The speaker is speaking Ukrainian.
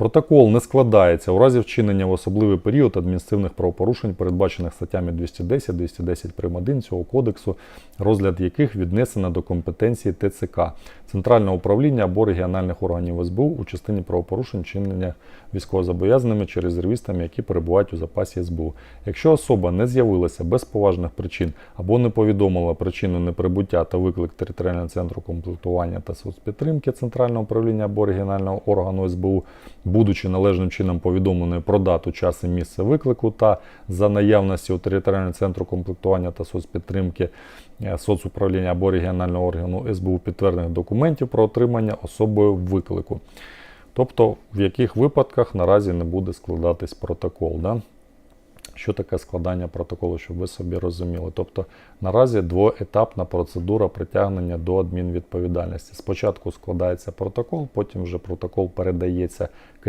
Протокол не складається у разі вчинення в особливий період адміністративних правопорушень, передбачених статтями 210, 210 прим. 1 цього кодексу, розгляд яких віднесено до компетенції ТЦК, Центрального управління або регіональних органів СБУ у частині правопорушень вчинення військовозобов'язаними чи резервістами, які перебувають у запасі СБУ. Якщо особа не з'явилася без поважних причин або не повідомила причину неприбуття та виклик територіального центру комплектування та соцпідтримки Центрального управління або регіонального органу СБУ, будучи належним чином повідомленою про дату, час і місце виклику та за наявності у територіального центру комплектування та соцпідтримки е, соцуправління або регіонального органу СБУ підтверджених документів про отримання особою виклику. Тобто, в яких випадках наразі не буде складатись протокол. Да? Що таке складання протоколу, щоб ви собі розуміли? Тобто наразі двоетапна процедура притягнення до адмінвідповідальності. Спочатку складається протокол, потім вже протокол передається